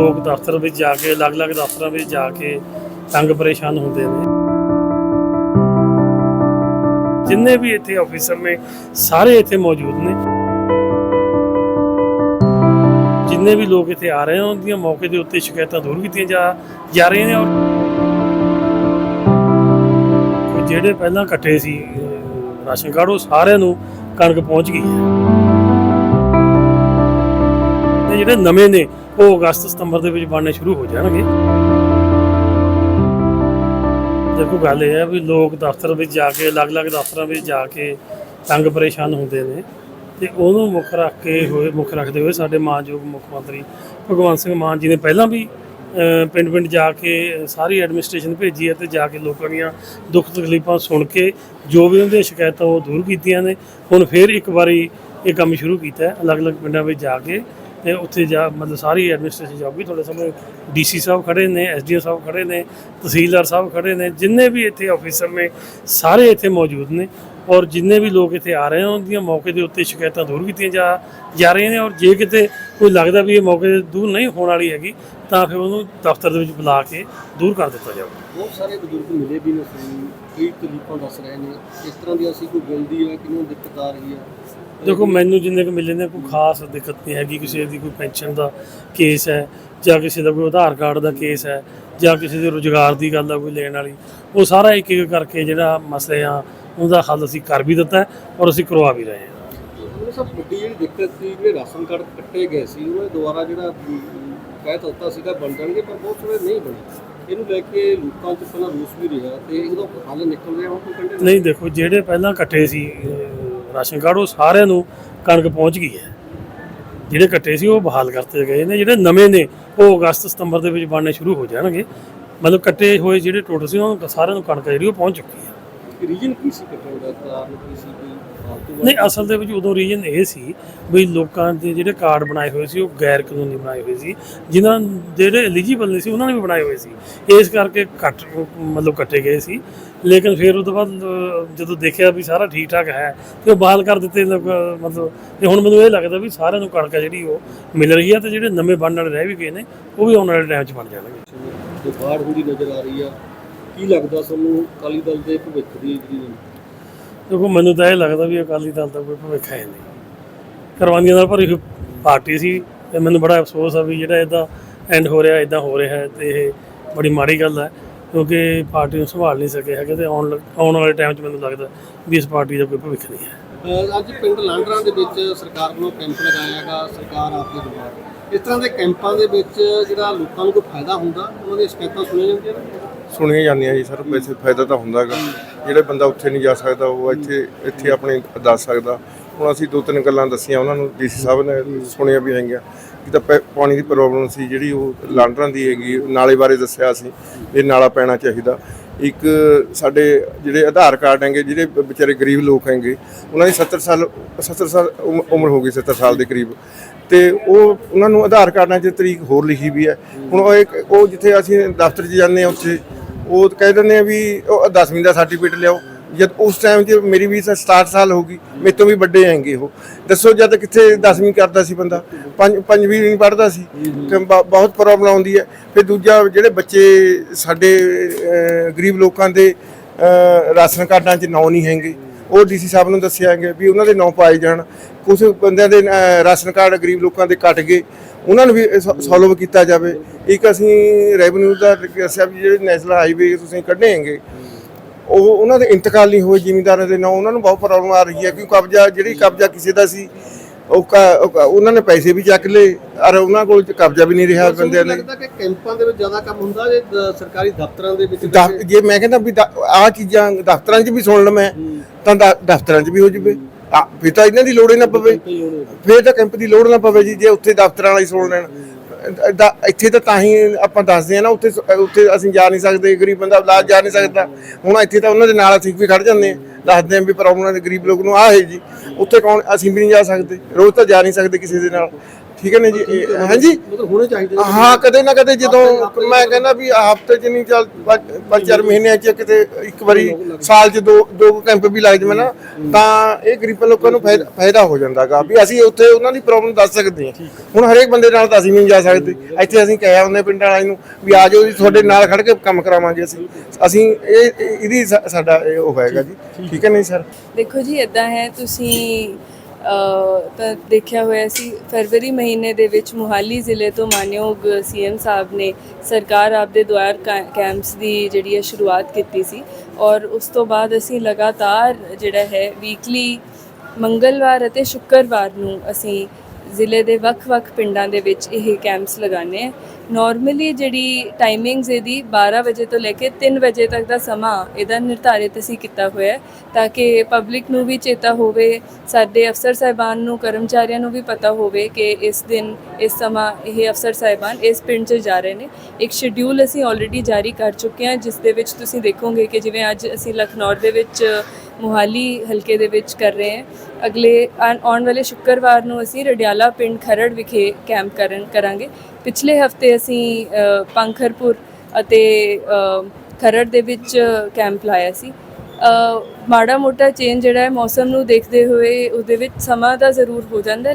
ਲੋਕ ਦਫ਼ਤਰ ਵਿੱਚ ਜਾ ਕੇ, ਅਲੱਗ-ਅਲੱਗ ਦਫ਼ਤਰਾਂ ਵਿੱਚ ਜਾ ਕੇ ਤੰਗ ਪਰੇਸ਼ਾਨ ਹੁੰਦੇ ਨੇ। ਜਿੰਨੇ ਵੀ ਇੱਥੇ ਆਫੀਸਰ ਨੇ, ਸਾਰੇ ਇੱਥੇ ਮੌਜੂਦ ਨੇ। ਜਿੰਨੇ ਵੀ ਲੋਕ ਇੱਥੇ ਆ ਰਹੇ ਹਨ ਉਹਦੀਆਂ ਮੌਕੇ ਦੇ ਉੱਤੇ ਸ਼ਿਕਾਇਤਾਂ ਦੂਰ ਕੀਤੀਆਂ ਜਾ ਜਾ ਰਹੀਆਂ ਨੇ ਔਰ ਜਿਹੜੇ ਪਹਿਲਾਂ ਕੱਟੇ ਸੀ ਰਾਸ਼ਨ ਕਾਰਡ, ਉਹ ਸਾਰਿਆਂ ਨੂੰ ਕਣਕ ਪਹੁੰਚ ਗਈ ਹੈ। ਜਿਹੜੇ ਨਵੇਂ ਨੇ, ਉਹ ਅਗਸਤ, ਸਤੰਬਰ ਦੇ ਵਿੱਚ ਬਣਨੇ ਸ਼ੁਰੂ ਹੋ ਜਾਣਗੇ। ਦੇਖੋ, ਗੱਲ ਇਹ ਹੈ ਵੀ ਲੋਕ ਦਫ਼ਤਰ ਵਿੱਚ ਜਾ ਕੇ, ਅਲੱਗ-ਅਲੱਗ ਦਫ਼ਤਰਾਂ ਵਿੱਚ ਜਾ ਕੇ ਤੰਗ ਪਰੇਸ਼ਾਨ ਹੁੰਦੇ ਨੇ। ਤੇ ਉਹਨੂੰ ਮੁੱਖ ਰੱਖ ਕੇ ਹੋਏ, ਮੁੱਖ ਰੱਖਦੇ ਹੋਏ ਸਾਡੇ ਮਾਨਯੋਗ ਮੁੱਖ ਮੰਤਰੀ ਭਗਵੰਤ ਸਿੰਘ ਮਾਨ ਜੀ ਨੇ ਪਹਿਲਾਂ ਵੀ ਪਿੰਡ-ਪਿੰਡ ਜਾ ਕੇ ਸਾਰੀ ਐਡਮਿਨਿਸਟ੍ਰੇਸ਼ਨ ਭੇਜੀ ਹੈ ਤੇ ਜਾ ਕੇ ਲੋਕਾਂ ਦੀਆਂ ਦੁੱਖ ਤਕਲੀਫਾਂ ਸੁਣ ਕੇ ਜੋ ਵੀ ਉਹਦੇ ਸ਼ਿਕਾਇਤਾਂ ਉਹ ਦੂਰ ਕੀਤੀਆਂ ਨੇ। ਹੁਣ ਫੇਰ ਇੱਕ ਵਾਰੀ ਇਹ ਕੰਮ ਸ਼ੁਰੂ ਕੀਤਾ ਹੈ, ਅਲੱਗ-ਅਲੱਗ ਪਿੰਡਾਂ ਵਿੱਚ ਜਾ ਕੇ ਤੇ ਉੱਥੇ ਜਾ ਮਤਲਬ ਸਾਰੀ ਐਡਮਿਨਿਸਟ੍ਰੇਸ਼ਨ ਜਾਊਗੀ ਤੁਹਾਡੇ ਸਾਹਮਣੇ ਡੀਸੀ ਸਾਹਿਬ ਖੜੇ ਨੇ, ਐਸਡੀਓ ਸਾਹਿਬ ਖੜੇ ਨੇ, ਤਹਿਸੀਲਦਾਰ ਸਾਹਿਬ ਖੜੇ ਨੇ, ਜਿੰਨੇ ਵੀ ਇੱਥੇ ਆਫੀਸਰ ਨੇ, ਸਾਰੇ ਇੱਥੇ ਮੌਜੂਦ ਨੇ। ਔਰ ਜਿੰਨੇ ਵੀ ਲੋਕ ਇੱਥੇ ਆ ਰਹੇ ਹਨ ਉਹਦੀਆਂ ਮੌਕੇ ਦੇ ਉੱਤੇ ਸ਼ਿਕਾਇਤਾਂ ਦੂਰ ਕੀਤੀਆਂ ਜਾ ਜਾ ਰਹੀਆਂ ਨੇ ਔਰ ਜੇ ਕਿਤੇ ਕੋਈ ਲੱਗਦਾ ਵੀ ਇਹ ਮੌਕੇ ਤੇ ਦੂਰ ਨਹੀਂ ਹੋਣ ਵਾਲੀ ਹੈਗੀ ਤਾਂ ਫਿਰ ਉਹਨੂੰ ਦਫ਼ਤਰ ਦੇ ਵਿੱਚ ਬੁਲਾ ਕੇ ਦੂਰ ਕਰ ਦਿੱਤਾ ਜਾਊਗਾ। ਬਹੁਤ ਸਾਰੇ ਬਜ਼ੁਰਗ ਮਿਲੇ ਵੀ ਨੇ ਸਾਨੂੰ ਕਈ ਤਕਲੀਫਾਂ ਦੱਸ ਰਹੇ ਨੇ ਇਸ ਤਰ੍ਹਾਂ ਦੀ ਅਸੀਂ ਕੋਈ ਮਿਲਦੀ ਹੈ ਕਿਹਨੂੰ ਦਿੱਕਤ ਆ ਰਹੀ ਹੈ ਦੇਖੋ ਮੈਨੂੰ ਜਿੰਨੇ ਕੁ ਮਿਲੇ ਨੇ ਕੋਈ ਖਾਸ ਦਿੱਕਤ ਨਹੀਂ ਹੈਗੀ ਕਿਸੇ ਦੀ ਕੋਈ ਪੈਨਸ਼ਨ ਦਾ ਕੇਸ ਹੈ ਜਾਂ ਕਿਸੇ ਦਾ ਕੋਈ ਆਧਾਰ ਕਾਰਡ ਦਾ ਕੇਸ ਹੈ ਜਾਂ ਕਿਸੇ ਦੇ ਰੁਜ਼ਗਾਰ ਦੀ ਗੱਲ ਆ ਕੋਈ ਲੈਣ ਵਾਲੀ ਉਹ ਸਾਰਾ ਇੱਕ ਇੱਕ ਕਰਕੇ ਜਿਹੜਾ ਮਸਲੇ ਆ ਉਹਦਾ ਹੱਲ ਅਸੀਂ ਕਰ ਵੀ ਦਿੱਤਾ ਔਰ ਅਸੀਂ ਕਰਵਾ ਵੀ ਰਹੇ ਹਾਂ। ਉਹ ਸਭ ਵੱਡੀ ਜਿਹੜੀ ਦਿੱਕਤ ਸੀ ਜਿਹੜੇ ਰਾਸ਼ਨ ਕਾਰਡ ਕੱਟੇ ਗਏ ਸੀ ਉਹਨਾਂ ਦੇ ਦੁਆਰਾ ਜਿਹੜਾ ਅਮ, ਕਹਿ ਤਾਂ ਦਿੱਤਾ ਸੀਗਾ ਬਣ ਜਾਣਗੇ ਪਰ ਬਹੁਤ ਸਾਰੇ ਨਹੀਂ ਬਣੇ। ਇਹਨੂੰ ਲੈ ਕੇ ਲੋਕਾਂ 'ਚ ਪਹਿਲਾਂ ਰੂਸ ਵੀ ਰਿਹਾ ਤੇ ਉਹਦਾ ਹੱਲ ਨਿਕਲ ਰਿਹਾ ਹੁਣ ਕੋਈ ਕੰਡੇ ਨਹੀਂ? ਦੇਖੋ ਜਿਹੜੇ ਪਹਿਲਾਂ ਕੱਟੇ ਸੀ ਰਾਸ਼ਨ ਕਾਰਡ ਉਹ ਸਾਰਿਆਂ ਨੂੰ ਕਣਕ ਪਹੁੰਚ ਗਈ ਹੈ। ਜਿਹੜੇ ਕੱਟੇ ਸੀ ਉਹ ਬਹਾਲ ਕਰਤੇ ਗਏ ਨੇ। ਜਿਹੜੇ ਨਵੇਂ ਨੇ ਉਹ ਅਗਸਤ ਸਤੰਬਰ ਦੇ ਵਿੱਚ ਬਣਨੇ ਸ਼ੁਰੂ ਹੋ ਜਾਣਗੇ। ਮਤਲਬ ਕੱਟੇ ਹੋਏ ਜਿਹੜੇ ਟੋਟਲ ਸੀ ਉਹਨਾਂ ਨੂੰ ਸਾਰਿਆਂ ਨੂੰ ਕਣਕ ਜਿਹੜੀ ਉਹ ਪਹੁੰਚ ਚੁੱਕੀ ਹੈ। ਰੀਜਨ ਕੀ ਸੀ ਕੱਟਣ ਦਾ ਕਾਰਨ ਕੀ ਸੀ ਕੋਈ ਫਾਲਤੂ ਨਹੀਂ ਅਸਲ ਦੇ ਵਿੱਚ ਉਦੋਂ ਰੀਜਨ ਇਹ ਸੀ ਵੀ ਲੋਕਾਂ ਦੇ ਜਿਹੜੇ ਕਾਰਡ ਬਣਾਏ ਹੋਏ ਸੀ ਉਹ ਗੈਰ ਕਾਨੂੰਨੀ ਬਣਾਏ ਹੋਏ ਸੀ। ਜਿਨ੍ਹਾਂ ਜਿਹੜੇ ਐਲੀਜੀਬਲ ਨਹੀਂ ਸੀ ਉਹਨਾਂ ਨੇ ਵੀ ਬਣਾਏ ਹੋਏ ਸੀ। ਇਸ ਕਰਕੇ ਕੱਟ ਮਤਲਬ ਕੱਟੇ ਗਏ ਸੀ। ਲੇਕਿਨ ਫਿਰ ਉਹ ਤੋਂ ਬਾਅਦ ਜਦੋਂ ਦੇਖਿਆ ਵੀ ਸਾਰਾ ਠੀਕ ਠਾਕ ਹੈ ਤੇ ਉਹ ਬਹਾਲ ਕਰ ਦਿੱਤੇ ਮਤਲਬ ਤੇ ਹੁਣ ਮੈਨੂੰ ਇਹ ਲੱਗਦਾ ਵੀ ਸਾਰਿਆਂ ਨੂੰ ਕਣਕ ਜਿਹੜੀ ਉਹ ਮਿਲ ਰਹੀ ਹੈ ਤੇ ਜਿਹੜੇ ਨਵੇਂ ਬਣਨ ਵਾਲੇ ਰਹਿ ਵੀ ਗਏ ਨੇ ਉਹ ਵੀ ਆਉਣ ਵਾਲੇ ਟਾਈਮ 'ਚ ਬਣ ਜਾਣਗੇ। ਜੋ ਬਾੜ ਹੁੰਦੀ ਨਜ਼ਰ ਆ ਰਹੀ ਆ। ਕੀ ਲੱਗਦਾ ਤੁਹਾਨੂੰ ਅਕਾਲੀ ਦਲ ਦੇ ਭਵਿੱਖ ਦੀ ਜਿਹੜੀ ਦੇਖੋ ਮੈਨੂੰ ਤਾਂ ਇਹ ਲੱਗਦਾ ਵੀ ਅਕਾਲੀ ਦਲ ਦਾ ਕੋਈ ਭਵਿੱਖ ਹੈ ਨਹੀਂ। ਕਰਵਾਨੀਆਂ ਨਾਲ ਭਰੀ ਪਾਰਟੀ ਸੀ ਤੇ ਮੈਨੂੰ ਬੜਾ ਅਫਸੋਸ ਆ ਵੀ ਜਿਹੜਾ ਇਹਦਾ ਐਂਡ ਹੋ ਰਿਹਾ ਇਦਾਂ ਹੋ ਰਿਹਾ ਤੇ ਇਹ ਬੜੀ ਮਾੜੀ ਗੱਲ ਹੈ ਕਿਉਂਕਿ ਪਾਰਟੀ ਨੂੰ ਸੰਭਾਲ ਨਹੀਂ ਸਕੇ ਹੈਗੇ ਤੇ ਆਉਣ ਆਉਣ ਵਾਲੇ ਟਾਈਮ 'ਚ ਮੈਨੂੰ ਲੱਗਦਾ ਵੀ ਇਸ ਪਾਰਟੀ ਦਾ ਕੋਈ ਭਵਿੱਖ ਨਹੀਂ ਹੈ। ਅੱਜ ਪਿੰਡ ਲਾਂਡਰਾਂ ਦੇ ਵਿੱਚ ਸਰਕਾਰ ਵੱਲੋਂ ਕੈਂਪ ਲਗਾਇਆ ਹੈਗਾ ਸਰਕਾਰ ਆਪਦੇ ਦੁਆਰਾ। ਇਸ ਤਰ੍ਹਾਂ ਦੇ ਕੈਂਪਾਂ ਦੇ ਵਿੱਚ ਜਿਹੜਾ ਲੋਕਾਂ ਨੂੰ ਕੋਈ ਫਾਇਦਾ ਹੁੰਦਾ ਉਹਨਾਂ ਦੀਆਂ ਸ਼ਿਕਾਇਤਾਂ ਸੁਣੀਆਂ ਜਾਂਦੀਆਂ ਨੇ? ਸੁਣੀਆਂ ਜਾਂਦੀਆਂ ਜੀ ਸਰ, ਵੈਸੇ ਫਾਇਦਾ ਤਾਂ ਹੁੰਦਾ ਹੈਗਾ। ਜਿਹੜੇ ਬੰਦਾ ਉੱਥੇ ਨਹੀਂ ਜਾ ਸਕਦਾ, ਉਹ ਇੱਥੇ ਇੱਥੇ ਆਪਣੇ ਦੱਸ ਸਕਦਾ। ਹੁਣ ਅਸੀਂ ਦੋ ਤਿੰਨ ਗੱਲਾਂ ਦੱਸੀਆਂ ਉਹਨਾਂ ਨੂੰ ਡੀਸੀ ਸਾਹਿਬ ਨੇ ਸੁਣੀਆਂ ਵੀ ਹੈਗੀਆਂ। ਕਿ ਤਾਂ ਪੈ- ਪਾਣੀ ਦੀ ਪ੍ਰੋਬਲਮ ਸੀ, ਜਿਹੜੀ ਉਹ ਲਾਂਡਰਾਂ ਦੀ ਹੈਗੀ, ਨਾਲੇ ਬਾਰੇ ਦੱਸਿਆ ਸੀ ਇਹ ਨਾਲਾ ਪੈਣਾ ਚਾਹੀਦਾ। ਇੱਕ ਸਾਡੇ ਜਿਹੜੇ ਆਧਾਰ ਕਾਰਡ ਹੈਗੇ, ਜਿਹੜੇ ਵਿਚਾਰੇ ਗਰੀਬ ਲੋਕ ਹੈਗੇ, ਉਹਨਾਂ ਦੀ 70 ਸਾਲ 70 ਸਾਲ ਉਮ- ਉਮਰ ਹੋ ਗਈ 70 ਸਾਲ ਦੇ ਕਰੀਬ। ਤੇ ਉਹ, ਉਹਨਾਂ ਨੂੰ ਆਧਾਰ ਕਾਰਡਾਂ 'ਚ ਤਰੀਕ ਹੋਰ ਲਿਖੀ ਵੀ ਹੈ। ਹੁਣ ਉਹ ਇੱਕ, ਉਹ ਜਿੱਥੇ ਅਸੀਂ ਦਫ਼ਤਰ 'ਚ ਜਾਂਦੇ ਹਾਂ, ਉੱਥੇ ਉਹ ਕਹਿ ਦਿੰਦੇ ਆ ਵੀ ਉਹ 10ਵੀਂ ਦਾ ਸਰਟੀਫਿਕੇਟ ਲਿਆਓ। ਜਦ ਉਸ ਟਾਈਮ 'ਚ ਮੇਰੀ ਵੀ 67 ਸਾਲ ਹੋ ਗਈ, ਮੇਰੇ ਤੋਂ ਵੀ ਵੱਡੇ ਹੈਗੇ ਉਹ। ਦੱਸੋ ਜਦ ਕਿੱਥੇ 10ਵੀਂ ਕਰਦਾ ਸੀ ਬੰਦਾ? ਪੰਜ, ਪੰਜਵੀਂ ਨਹੀਂ ਪੜ੍ਹਦਾ ਸੀ। ਤੇ ਬ- ਬਹੁਤ ਪ੍ਰੋਬਲਮ ਆਉਂਦੀ ਹੈ। ਫਿਰ ਦੂਜਾ ਜਿਹੜੇ ਬੱਚੇ ਸਾਡੇ ਗਰੀਬ ਲੋਕਾਂ ਦੇ ਰਾਸ਼ਨ ਕਾਰਡਾਂ 'ਚ ਨਾਂ ਨਹੀਂ ਹੈਗੇ, ਉਹ ਡੀਸੀ ਸਾਹਿਬ ਨੂੰ ਦੱਸਿਆ ਗਿਆ ਵੀ ਉਹਨਾਂ ਦੇ ਨਾਂ ਪਾਏ ਜਾਣ। ਕੁਝ ਬੰਦਿਆਂ ਦੇ ਰਾਸ਼ਨ ਕਾਰਡ ਗਰੀਬ ਲੋਕਾਂ ਦੇ ਕੱਟ ਗਏ। ਉਹਨਾਂ ਨੂੰ ਵੀ ਸੋਲਵ ਕੀਤਾ ਜਾਵੇ। ਇੱਕ ਅਸੀਂ ਰੈਵਨਿਊ ਦਾ ਦੱਸਿਆ ਵੀ ਜਿਹੜੇ ਨੈਸ਼ਨਲ ਹਾਈਵੇ ਤੁਸੀਂ ਕੱਢੇ ਹੈਗੇ ਉਹ ਉਹਨਾਂ ਦੇ ਇੰਤਕਾਲ ਨਹੀਂ ਹੋਏ ਜ਼ਿਮੀਂਦਾਰਾਂ ਦੇ ਨਾਂ ਉਹਨਾਂ ਨੂੰ ਬਹੁਤ ਪ੍ਰੋਬਲਮ ਆ ਰਹੀ ਹੈ ਕਿਉਂ ਕਬਜ਼ਾ ਜਿਹੜੀ ਕਬਜ਼ਾ ਕਿਸੇ ਦਾ ਸੀ ਉਹ ਉਹਨਾਂ ਨੇ ਪੈਸੇ ਵੀ ਚੱਕ ਲਏ ਔਰ ਉਹਨਾਂ ਕੋਲ ਕਬਜ਼ਾ ਵੀ ਨਹੀਂ ਰਿਹਾ ਬੰਦਿਆਂ ਨੇ ਲੱਗਦਾ ਕਿ ਕੈਂਪਾਂ ਦੇ ਵਿੱਚ ਜ਼ਿਆਦਾ ਕੰਮ ਹੁੰਦਾ ਜੇ ਸਰਕਾਰੀ ਦਫ਼ਤਰਾਂ ਦੇ ਵਿੱਚ ਜੇ ਮੈਂ ਕਹਿੰਦਾ ਵੀ ਆ ਚੀਜ਼ਾਂ ਦਫ਼ਤਰਾਂ 'ਚ ਵੀ ਸੁਣ ਲਵਾਂ ਤਾਂ ਦਫ਼ਤਰਾਂ 'ਚ ਵੀ ਹੋ ਜਵੇ। ਆ ਫਿਰ ਤਾਂ ਇਹਨਾਂ ਦੀ ਲੋੜ ਹੀ ਨਾ ਪਵੇ। ਫਿਰ ਤਾਂ ਕੈਂਪ ਦੀ ਲੋੜ ਨਾ ਪਵੇ ਜੀ ਜੇ ਉੱਥੇ ਦਫ਼ਤਰਾਂ ਵਾਲਾ ਸੁਣ ਲੈਣ। ਇੱਥੇ ਤਾਂ ਤਾਂ ਹੀ ਆਪਾਂ ਦੱਸਦੇ ਆ ਨਾ ਉੱਥੇ ਉੱਥੇ ਅਸੀਂ ਜਾ ਨਹੀਂ ਸਕਦੇ ਗਰੀਬ ਬੰਦਾ ਇਲਾਜ ਜਾ ਨਹੀਂ ਸਕਦਾ। ਹੁਣ ਇੱਥੇ ਤਾਂ ਉਹਨਾਂ ਦੇ ਨਾਲ ਅਸੀਂ ਵੀ ਖੜ ਜਾਂਦੇ ਆ ਦੱਸਦੇ ਆ ਵੀ ਪ੍ਰੋਬਲਮ ਦੇ ਗਰੀਬ ਲੋਕ ਨੂੰ ਆ ਹੈ ਜੀ ਉੱਥੇ ਕੌਣ ਅਸੀਂ ਵੀ ਨਹੀਂ ਜਾ ਸਕਦੇ ਰੋਜ਼ ਤਾਂ ਜਾ ਨਹੀਂ ਸਕਦੇ ਕਿਸੇ ਦੇ ਨਾਲ। ਠੀਕ ਹੈ ਨਾ ਜੀ? ਇਹ- ਹਾਂਜੀ? ਮਤਲਬ ਹੋਣੇ ਚਾਹੀਦੇ ਨੇ। ਹਾਂ ਕਦੇ ਨਾ ਕਦੇ ਜਦੋਂ ਮੈਂ ਕਹਿੰਦਾ ਵੀ ਹਫ਼ਤੇ ਚ ਨਹੀਂ ਚੱਲ ਪੰਜ- ਪੰਜ ਚਾਰ ਮਹੀਨਿਆਂ ਚ ਕਿਤੇ ਇੱਕ ਵਾਰੀ ਸਾਲ ਚ ਦੋ ਦੋ ਕੁ ਕੈਂਪ ਵੀ ਲੱਗ ਜਾਵੇ ਨਾ ਤਾਂ ਇਹ ਗਰੀਬਾਂ ਲੋਕਾਂ ਨੂੰ ਫਾਇਦਾ ਫਾਇਦਾ ਹੋ ਜਾਂਦਾਗਾ ਵੀ ਅਸੀਂ ਉੱਥੇ ਉਹਨਾਂ ਦੀ ਪ੍ਰੋਬਲਮ ਦੱਸ ਸਕਦੇ ਹਾਂ। ਹੁਣ ਹਰੇਕ ਬੰਦੇ ਨਾਲ ਤਾਂ ਅਸੀਂ ਨਹੀਂ ਜਾ ਸਕਦੇ। ਇੱਥੇ ਅਸੀਂ ਕਹਿਆ ਹੁੰਦੇ ਪਿੰਡਾਂ ਵਾਲਿਆਂ ਨੂੰ ਵੀ ਆ ਜਾਓ ਜੀ ਤੁਹਾਡੇ ਨਾਲ ਖੜ ਕੇ ਕੰਮ ਕਰਾਵਾਂਗੇ ਅਸੀਂ। ਅਸੀਂ ਇਹ ਇਹ- ਇਹਦੀ ਸਾ- ਸਾਡਾ ਇਹ ਉਹ ਹੋਏਗਾ ਜੀ। ਠੀਕ ਹੈ। ਨਹੀਂ ਸਰ? ਦੇਖੋ ਜੀ ਇਦਾਂ ਹੈ ਤੁਸੀਂ ਤਾਂ ਦੇਖਿਆ ਹੋਇਆ ਸੀ, ਫਰਵਰੀ ਮਹੀਨੇ ਦੇ ਵਿੱਚ ਮੁਹਾਲੀ ਜ਼ਿਲ੍ਹੇ ਤੋਂ ਮਾਨਯੋਗ ਸੀਐਮ ਸਾਹਿਬ ਨੇ ਸਰਕਾਰ ਆਪਦੇ ਦੁਆਰ ਕੈ- ਕੈਂਪਸ ਦੀ ਜਿਹੜੀ ਹੈ ਸ਼ੁਰੂਆਤ ਕੀਤੀ ਸੀ ਔਰ ਉਸ ਤੋਂ ਬਾਅਦ ਅਸੀਂ ਲਗਾਤਾਰ ਜਿਹੜਾ ਹੈ ਵੀਕਲੀ ਮੰਗਲਵਾਰ ਅਤੇ ਸ਼ੁੱਕਰਵਾਰ ਨੂੰ ਅਸੀਂ ਜ਼ਿਲ੍ਹੇ ਦੇ ਵੱਖ-ਵੱਖ ਪਿੰਡਾਂ ਦੇ ਵਿੱਚ ਇਹ ਕੈਂਪਸ ਲਗਾਉਂਦੇ ਆ ਨਾਰਮਲੀ ਜਿਹੜੀ ਟਾਈਮਿੰਗਸ ਇਹਦੀ 12 ਵਜੇ ਤੋਂ ਲੈ ਕੇ 3 ਵਜੇ ਤੱਕ ਦਾ ਸਮਾਂ ਇਹਦਾ ਨਿਰਧਾਰਿਤ ਅਸੀਂ ਕੀਤਾ ਹੋਇਆ ਹੈ, ਤਾਂ ਕਿ ਪਬਲਿਕ ਨੂੰ ਵੀ ਚੇਤਾ ਹੋਵੇ, ਸਾਡੇ ਅਫਸਰ ਸਾਹਿਬਾਨ ਨੂੰ, ਕਰਮਚਾਰੀਆਂ ਨੂੰ ਵੀ ਪਤਾ ਹੋਵੇ ਕਿ ਇਸ ਦਿਨ, ਇਸ ਸਮਾਂ ਇਹ ਅਫਸਰ ਸਾਹਿਬਾਨ ਇਸ ਪਿੰਡ 'ਚ ਜਾ ਰਹੇ ਨੇ। ਇੱਕ ਸ਼ਡਿਊਲ ਅਸੀਂ ਆਲਰੇਡੀ ਜਾਰੀ ਕਰ ਚੁੱਕੇ ਹਾਂ, ਜਿਸ ਦੇ ਵਿੱਚ ਤੁਸੀਂ ਦੇਖੋਗੇ ਕਿ ਜਿਵੇਂ ਅੱਜ ਅਸੀਂ ਲਖਨੌਰ ਦੇ ਵਿੱਚ ਮੁਹਾਲੀ ਹਲਕੇ ਦੇ ਵਿੱਚ ਕਰ ਰਹੇ ਹਾਂ। ਅਗਲੇ ਆਉਣ ਆਉਣ ਵਾਲੇ ਸ਼ੁੱਕਰਵਾਰ ਨੂੰ ਅਸੀਂ ਰਡਿਆਲਾ ਪਿੰਡ ਖਰੜ ਵਿਖੇ ਕੈਂਪ ਕਰਨ ਕਰਾਂਗੇ। ਪਿਛਲੇ ਹਫ਼ਤੇ ਅਸੀਂ ਪੰਖਰਪੁਰ ਅਤੇ ਖਰੜ ਦੇ ਵਿੱਚ ਕੈਂਪ ਲਾਇਆ ਸੀ। ਮਾੜਾ ਮੋਟਾ ਚੇਂਜ ਜਿਹੜਾ ਹੈ ਮੌਸਮ ਨੂੰ ਦੇਖਦੇ ਹੋਏ ਉਹਦੇ ਵਿੱਚ ਸਮਾਂ ਤਾਂ ਜ਼ਰੂਰ ਹੋ ਜਾਂਦਾ